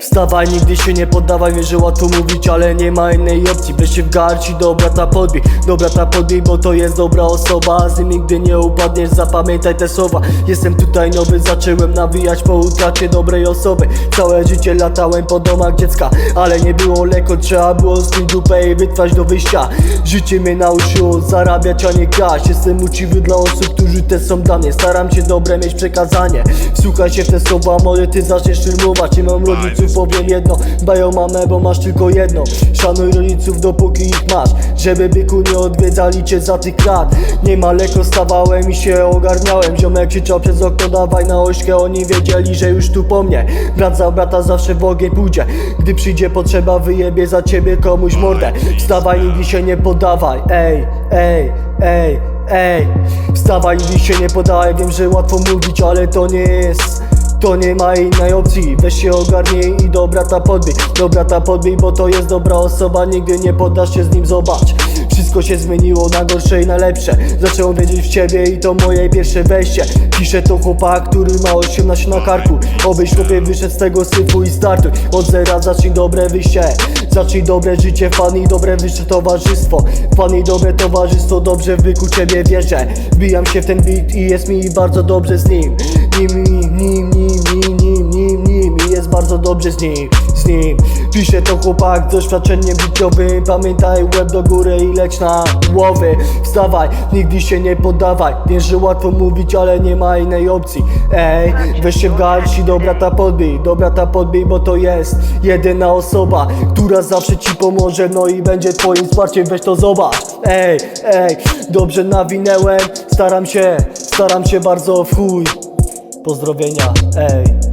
Wstawaj, nigdy się nie poddawaj, wiem, że łatwo mówić, ale nie ma innej opcji Weź się w garści, do brata podbij, do brata podbij, bo to jest dobra osoba. Z nim nigdy nie upadniesz, zapamiętaj te słowa. Jestem tutaj nowy, zacząłem nawijać po utracie dobrej osoby. Całe życie latałem po domach dziecka, ale nie było lekko Trzeba było z tym dupę i wytrwać do wyjścia. Życie mnie nauczyło zarabiać, a nie kraść. Jestem uczciwy dla osób, którzy te są dla mnie Staram się dobre mieć przekazanie. Wsłuchaj się w te słowa, może ty zaczniesz filmować Nie mam rodziców, powiem jedno. Dbaj o mamę, bo masz tylko jedno. Szanuj rodziców, dopóki ich masz. Żeby byku nie odwiedzali cię za tych lat. Nie ma lekko, stawałem i się ogarniałem. Ziomek krzyczał przez okno, dawaj na ośkę. Oni wiedzieli, że już tu po mnie. Brat za brata zawsze w ogień pójdzie. Gdy przyjdzie potrzeba, wyjebie za ciebie komuś mordę. Wstawaj, nigdy się nie poddawaj Ej, ej, ej, ej. Wstawaj, nigdy się nie podawaj. Wiem, że łatwo mówić, ale to nie jest to nie ma innej opcji, weź się ogarnij i do brata podbij. Do brata podbij, bo to jest dobra osoba, nigdy nie poddasz się z nim, zobacz. Wszystko się zmieniło na gorsze i na lepsze. Zacząłem wierzyć w ciebie i to moje pierwsze wejście. Pisze to chłopak, który ma 18 na karku. Obyś chłopie wyszedł z tego syfu i startuj. Od zera zacznij dobre wyjście. Zacznij dobre życie, fan i dobre wyższe towarzystwo. Fan i dobre towarzystwo, dobrze w ciebie wierzę. Wbijam się w ten beat i jest mi bardzo dobrze z nim Nim, dobrze z nim, z nim. Pisze to chłopak z doświadczeniem życiowym Pamiętaj łeb do góry i leć na głowy. Wstawaj, nigdy się nie poddawaj. Wiesz, że łatwo mówić, ale nie ma innej opcji. Ej, weź się w garści, do brata podbij Do brata podbij, bo to jest jedyna osoba Która zawsze ci pomoże, no i będzie twoim wsparciem Weź to zobacz. Ej, ej, dobrze nawinęłem. Staram się, staram się bardzo w chuj. Pozdrowienia, ej